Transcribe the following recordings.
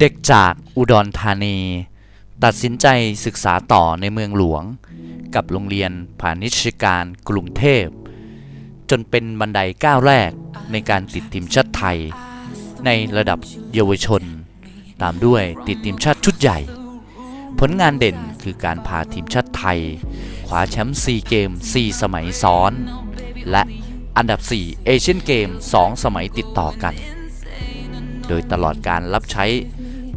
เด็กจากอุดรธานี ตัดสินใจศึกษาต่อในเมืองหลวง กับโรงเรียนพาณิชยการกรุงเทพ จนเป็นบันไดก้าวแรกในการติดทีมชาติไทย ในระดับเยาวชน ตามด้วยติดทีมชาติชุดใหญ่ ผลงานเด่นคือการพาทีมชาติไทยคว้าแชมป์4เกม 4 สมัยซ้อน และอันดับ 4 เอเชียนเกม 2 สมัยติดต่อกัน โดยตลอดการรับใช้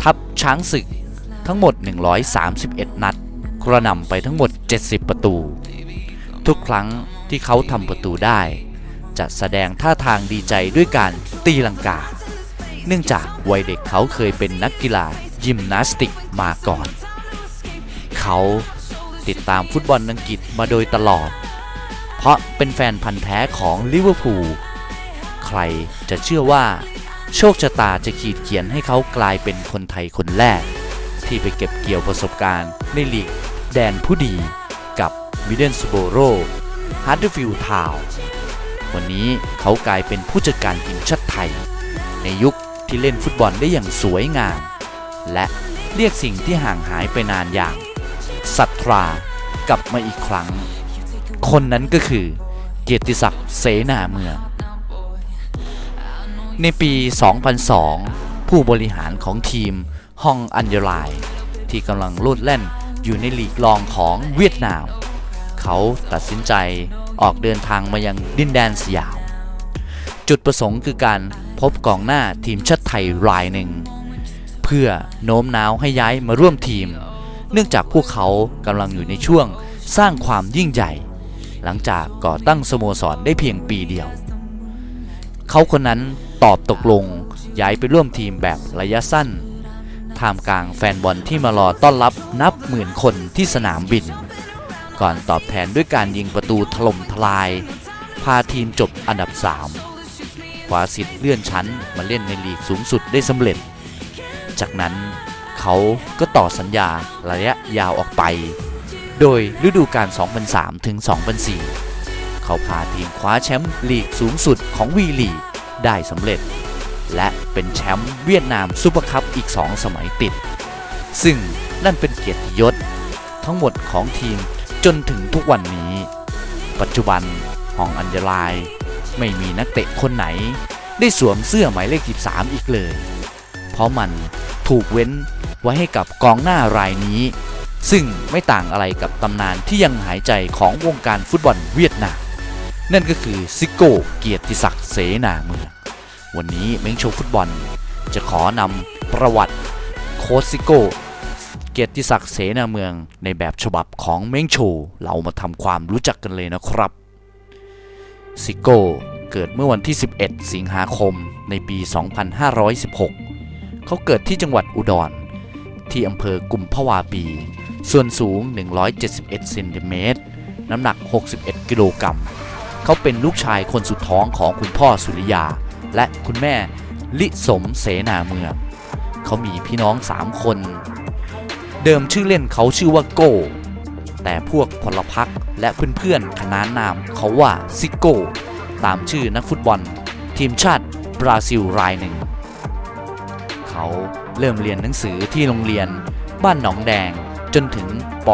ทัพช้างศึกทั้งหมด 131 นัด กระหน่ำไปทั้งหมด 70 ประตู ทุกครั้งที่เขาทำประตูได้ จะแสดงท่าทางดีใจด้วยการตีลังกา เนื่องจากวัยเด็กเขาเคยเป็นนักกีฬายิมนาสติกมาก่อน เขาติดตามฟุตบอลอังกฤษมาโดยตลอด เพราะเป็นแฟนพันธ์แท้ของลิเวอร์พูล ใครจะเชื่อว่า โชคชะตาจะขีดเขียนให้เขากลายเป็นคนไทยคนแรก ที่ไปเก็บเกี่ยวประสบการณ์ในลีกแดนผู้ดีกับวิเดนสโบโรฮาร์ดฟิลด์ทาววันนี้เขากลายเป็นผู้จัดการทีมชาติไทย ในยุคที่เล่นฟุตบอลได้อย่างสวยงาม และเรียกสิ่งที่ห่างหายไปนานอย่างศรัทธากลับมาอีกครั้ง คนนั้นก็คือเกียรติศักดิ์เสนาเมือง ในปี 2002 ผู้บริหารของทีมฮองอันยลาย ที่กำลังโลดแล่นอยู่ในลีกรองของเวียดนาม เขาตัดสินใจออกเดินทางมายังดินแดนสยาม จุดประสงค์คือการพบกองหน้าทีมชาติไทยรายหนึ่ง เพื่อโน้มน้าวให้ย้ายมาร่วมทีม เนื่องจากพวกเขากำลังอยู่ในช่วงสร้างความยิ่งใหญ่ หลังจากก่อตั้งสโมสรได้เพียงปีเดียว เขาคนนั้น ตอบตกลงย้ายไปร่วมทีมแบบระยะสั้นท่ามกลางแฟนบอลที่มารอต้อนรับนับหมื่นคนที่สนามบิน ก่อนตอบแทนด้วยการยิงประตูถล่มทลาย พาทีมจบอันดับ 3 คว้าสิทธิ์เลื่อนชั้นมาเล่นในลีกสูงสุดได้สำเร็จ จากนั้นเขาก็ต่อสัญญาระยะยาวออกไป โดยฤดูกาล 2003 ถึง 2004 เขาพาทีมคว้าแชมป์ลีกสูงสุดของวีลีก ได้สำเร็จ และเป็นแชมป์เวียดนามซูเปอร์คัพอีก 2 สมัยติด ซึ่งนั่นเป็นเกียรติยศ ทั้งหมดของทีมจนถึงทุกวันนี้ ปัจจุบันฮองอัญญลาย ไม่มีนักเตะคนไหน ได้สวมเสื้อหมายเลข 13 อีกเลย เพราะมันถูกเว้นไว้ให้กับกองหน้ารายนี้ ซึ่งไม่ต่างอะไรกับตำนานที่ยังหายใจของวงการฟุตบอลเวียดนาม นั่นก็คือซิโก้เกียรติศักดิ์เสนาเมือง วันนี้เม้งโชว์ฟุตบอล จะขอนำประวัติโค้ชซิโก้เกียรติศักดิ์เสนาเมือง ในแบบฉบับของเม้งโชว์เรามาทำความรู้จักกันเลยนะครับซิโก้เกิดเมื่อวันที่ 11 สิงหาคมในปี 2516 เขาเกิดที่จังหวัดอุดร ที่อำเภอกุมภาวาปี ส่วนสูง 171 เซนติเมตร น้ำหนัก 61 กิโลกรัม เขาเป็นลูกชายคนสุดท้องของคุณพ่อสุริยา และคุณแม่ลิสมเสนาเมืองเขามีพี่น้อง3คน เดิมชื่อเล่นเขาชื่อว่าโก้ แต่พวกพลพรรคและเพื่อนๆขนานนามเขาว่าซิโก้ ตามชื่อนักฟุตบอล ทีมชาติบราซิลรายหนึ่ง เขาเริ่มเรียนหนังสือที่โรงเรียนบ้านหนองแดงจนถึงป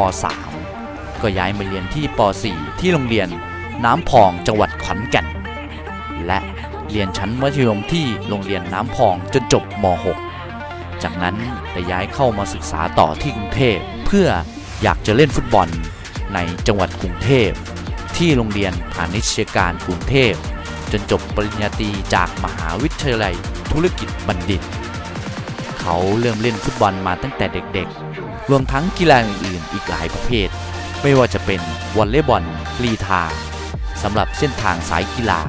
.3 ก็ย้ายมาเรียนที่ป .4 ที่โรงเรียน น้ำพองจังหวัดขอนแก่น และเรียนชั้นมัธยมที่โรงเรียนน้ำพองจนจบม .6 จากนั้นได้ย้ายเข้ามาศึกษาต่อที่กรุงเทพเพื่ออยากจะเล่นฟุตบอลในจังหวัดกรุงเทพ ที่โรงเรียนพาณิชยการกรุงเทพ จนจบปริญญาตรีจากมหาวิทยาลัยธุรกิจบัณฑิต เขาเริ่มเล่นฟุตบอลมาตั้งแต่เด็กๆ รวมทั้งกีฬาอื่นๆ อีกหลายประเภท ไม่ว่าจะเป็นวอลเลย์บอลกรีธา สำหรับเส้นทางสายกีฬา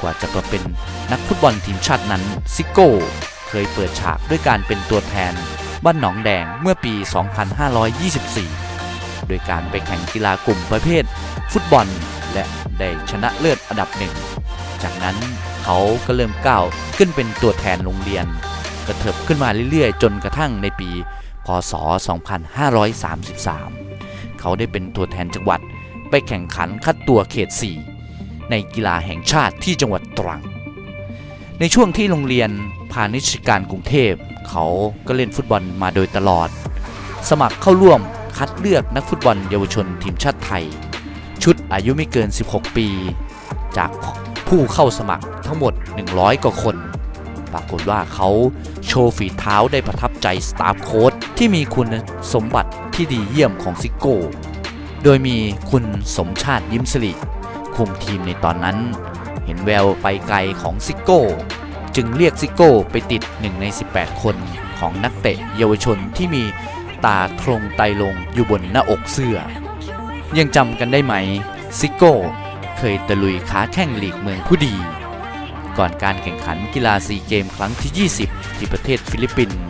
กว่าจะมาเป็นนักฟุตบอลทีมชาตินั้นซิโก้เคยเปิดฉากด้วยการเป็นตัวแทนบ้านหนองแดงเมื่อปี 2524 โดยการไปแข่งกีฬากลุ่มประเภท ฟุตบอลและได้ชนะเลิศอันดับหนึ่ง จากนั้นเขาก็เริ่มก้าวขึ้นเป็นตัวแทนโรงเรียน กระเถิบขึ้นมาเรื่อยๆ จนกระทั่งในปี พศ 2533 เขาได้เป็นตัวแทนจังหวัด ไปแข่งขันคัดตัวเขต 4 ในกีฬาแห่งชาติที่จังหวัดตรัง ในช่วงที่โรงเรียนพาณิชยการกรุงเทพ เขาก็เล่นฟุตบอลมาโดยตลอด สมัครเข้าร่วมคัดเลือกนักฟุตบอลเยาวชนทีมชาติไทย ชุดอายุไม่เกิน 16 ปี จากผู้เข้าสมัครทั้งหมด 100 กว่าคน ปรากฏว่าเขาโชว์ฝีเท้าได้ประทับใจสตาฟโค้ชที่มีคุณสมบัติที่ดีเยี่ยมของซิโก้ โดยมีคุณสมชาติยิ้มสิริคุมทีมในตอนนั้น เห็นแววไปไกลของซิโก้ จึงเรียกซิโก้ไปติดหนึ่งใน 18 คนของนักเตะเยาวชนที่มีตาโครงไตลงอยู่บนหน้าอกเสื้อ ยังจำกันได้ไหม ซิโก้เคยตะลุยค้าแข่งหลีกเมืองผู้ดี ก่อนการแข่งขันกีฬาซีเกมครั้งที่ 20 ที่ประเทศฟิลิปปินส์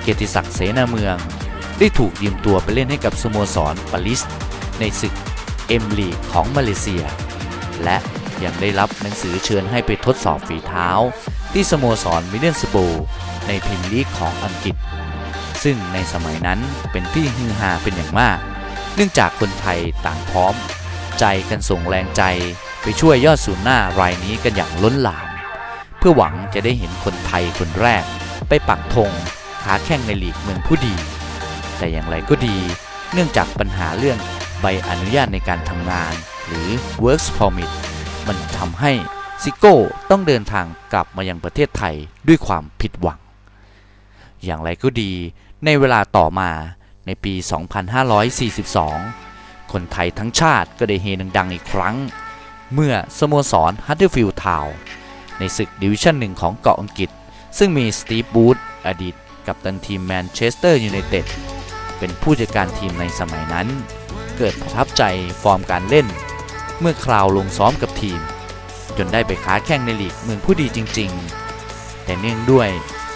เกียรติศักดิ์เสนาเมือง ได้ถูกยืมตัวไปเล่นให้กับสโมสรปาริส ในศึกเอ็มลีกของมาเลเซีย และยังได้รับหนังสือเชิญให้ไปทดสอบฝีเท้า ที่สโมสรมิเลียนสโบในพรีเมียร์ลีกของอังกฤษ ซึ่งในสมัยนั้นเป็นที่ฮือฮาเป็นอย่างมาก เนื่องจากคนไทยต่างพร้อม ใจกันส่งแรงใจไปช่วยยอดศูนย์หน้ารายนี้กันอย่างล้นหลาม เพื่อหวังจะได้เห็นคนไทยคนแรก ไปปักธงขาแข่งในลีกเมืองผู้ดี แต่อย่างไรก็ดี เนื่องจากปัญหาเรื่อง ใบอนุญาตในการทำงาน หรือ works permit มันทำให้ซิโก้ต้องเดินทางกลับมายังประเทศไทยด้วยความผิดหวัง อย่างไรก็ดีในเวลาต่อมาในปี 2542 คนไทยทั้งชาติก็ได้เฮดังๆอีกครั้ง เมื่อสโมสรฮัตเทอร์ฟิลด์ทาวในศึกดิวิชั่นหนึ่งของเกาะอังกฤษ ซึ่งมีสตีฟบูธอดีตกัปตันทีมแมนเชสเตอร์ยูไนเต็ดเป็นผู้จัดการทีมในสมัยนั้น เกิดประทับใจฟอร์มการเล่น เมื่อคราวลงซ้อมกับทีม จนได้ไปค้าแข่งในลีกเมืองผู้ดีจริง ๆ แต่เนื่องด้วย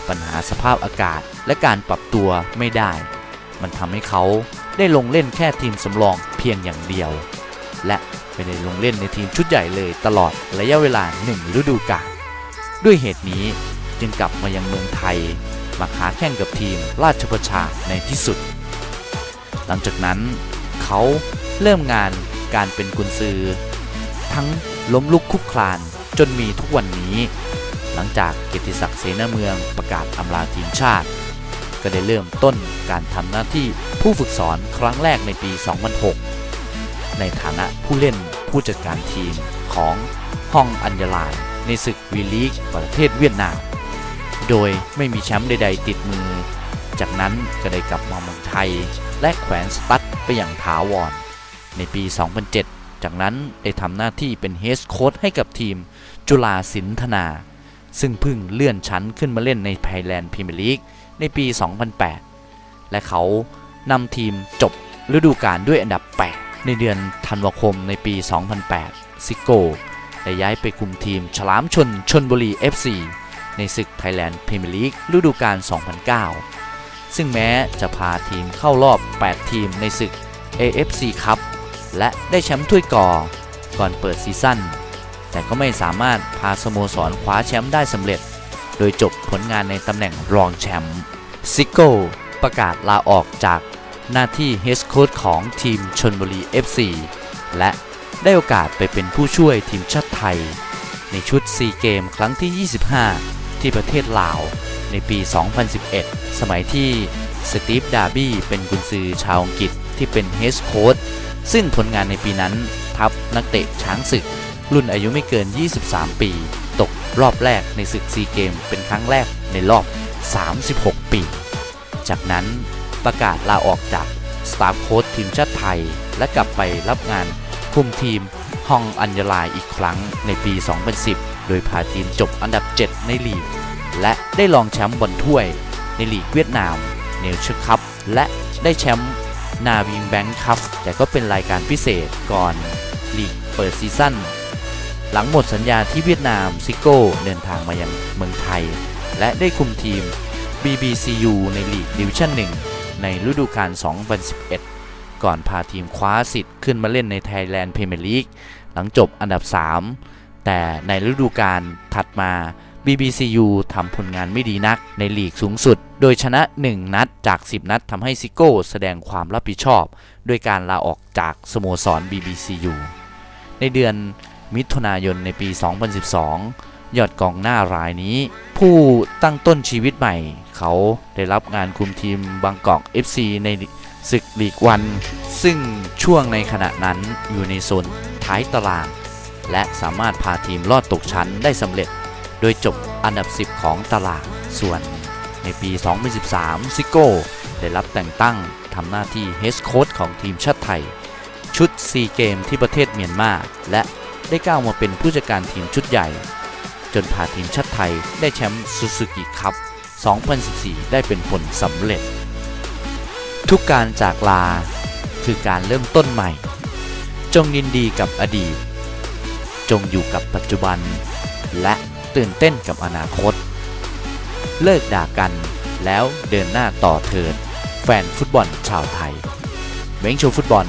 ปัญหาสภาพอากาศและการปรับตัวไม่ได้ มันทำให้เขาได้ลงเล่นแค่ทีมสำรองเพียงอย่างเดียว และไม่ได้ลงเล่นในทีมชุดใหญ่เลยตลอดระยะเวลาหนึ่งฤดูกาลด้วยเหตุนี้จึงกลับมายังเมืองไทย มาค้าแข่งกับทีมราชประชาในที่สุด หลังจากนั้น เขาเริ่มงานการเป็นกุนซือ ทั้งล้มลุกคุกคลานจนมีทุกวันนี้ หลังจากเกียรติศักดิ์เสนาเมืองประกาศอำลาทีมชาติ ก็ได้เริ่มต้นการทำหน้าที่ผู้ฝึกสอนครั้งแรกในปี 2006 ในฐานะผู้เล่นผู้จัดการทีมของห้องอัญญาลายในศึกวีลีกประเทศเวียดนาม โดยไม่มีแชมป์ใดๆติดมือ จากนั้นก็ได้กลับมาเมืองไทยและแขวนสตั๊ด ไปอย่างถาวร ในปี 2007 จากนั้นได้ทำหน้าที่เป็นเฮดโค้ชให้กับทีม จุฬาสินธนา ซึ่งเพิ่งเลื่อนชั้นขึ้นมาเล่นในไทยแลนด์พรีเมียร์ลีกในปี 2008 และเขานำทีมจบฤดูกาลด้วยอันดับ 8 ในเดือนธันวาคมในปี 2008 ซิโก้ได้ย้ายไปคุมทีมฉลามชนชนบุรี FC ในศึกไทยแลนด์พรีเมียร์ลีกฤดูกาล 2009 ซึ่งแม้จะพาทีมเข้ารอบ 8 ทีมในศึก AFC ครับ และได้แชมป์ถ้วยกอก่อนเปิดซีซั่น แต่ก็ไม่สามารถพาสโมสรคว้าแชมป์ได้สำเร็จ โดยจบผลงานในตำแหน่งรองแชมป์ซิโก้ประกาศลาออกจากหน้าที่เฮดโค้ชของทีมชนบุรี FC และได้โอกาสไปเป็นผู้ช่วยทีมชาติไทย ในชุดซีเกมครั้งที่ 25 ที่ประเทศลาว ในปี 2011 สมัยที่สตีฟดาร์บี้เป็นกุนซือชาวอังกฤษที่เป็นเฮดโค้ชซึ่งผลงานในปีนั้นทัพนักเตะช้างศึก รุ่นอายุไม่เกิน 23 ปี ตกรอบแรกในศึกซีเกมเป็นครั้งแรกในรอบ 36 ปี จากนั้นประกาศลาออกจากสตาฟโค้ชทีมชาติไทย และกลับไปรับงานคุมทีมฮองอัญญาลายอีกครั้งในปี 2010 โดยพาทีมจบอันดับ 7 ในลีก และได้รองแชมป์บอลถ้วย ในลีกเวียดนามเนลเชอร์คัพและได้แชมป์นาวิงแบงค์คัพแต่ก็เป็นรายการพิเศษก่อนลีกเปิดซีซั่นหลังหมดสัญญาที่เวียดนามซิโก้เดินทางมายังเมืองไทย และได้คุมทีม BBCU ในลีกดิวิชั่น 1 ในฤดูกาล 2011 ก่อนพาทีมคว้าสิทธิ์ขึ้นมาเล่นในไทยแลนด์พรีเมียร์ลีกหลังจบอันดับ 3 แต่ในฤดูกาลถัดมา BBCU ทำผลงานไม่ดีนักในลีกสูงสุด โดยชนะ 1 นัดจาก 10 นัดทำให้ซิโก้แสดงความรับผิดชอบ ด้วยการลาออกจากสโมสร BBCU ในเดือนมิถุนายนในปี 2012 ยอดกองหน้ารายนี้ ผู้ตั้งต้นชีวิตใหม่ เขาได้รับงานคุมทีมบางกอก FC ในศึกลีกวัน ซึ่งช่วงในขณะนั้นอยู่ในโซนท้ายตาราง และสามารถพาทีมรอดตกชั้นได้สำเร็จ โดยจบอันดับ 10 ของตารางส่วนในปี 2013 ซิโก้ได้รับแต่งตั้งทำหน้าที่เฮดโค้ชของทีมชาติไทย ชุด 4 เกมที่ประเทศเมียนมาและได้ก้าวมาเป็นผู้จัดการทีมชุดใหญ่ จนพาทีมชาติไทยได้แชมป์ซูซูกิคัพ 2014 ได้เป็นผลสำเร็จ ทุกการจากลาคือการเริ่มต้นใหม่ จงยินดีกับอดีต จงอยู่กับปัจจุบันและ ตื่นเต้นกับอนาคต เลิกด่ากันแล้วเดินหน้าต่อเถิด แฟนฟุตบอลชาวไทยเม้งโชว์ฟุตบอล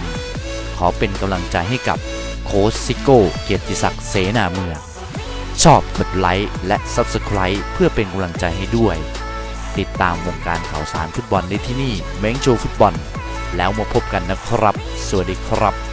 ขอเป็นกำลังใจให้กับโค้ชซิโก้เกียรติศักดิ์เสนาเมือง ชอบกดไลค์และ Subscribe เพื่อเป็นกำลังใจให้ด้วย ติดตามวงการข่าวสารฟุตบอลได้ที่นี่เม้งโชว์ฟุตบอล แล้วมาพบกันนะครับ สวัสดีครับ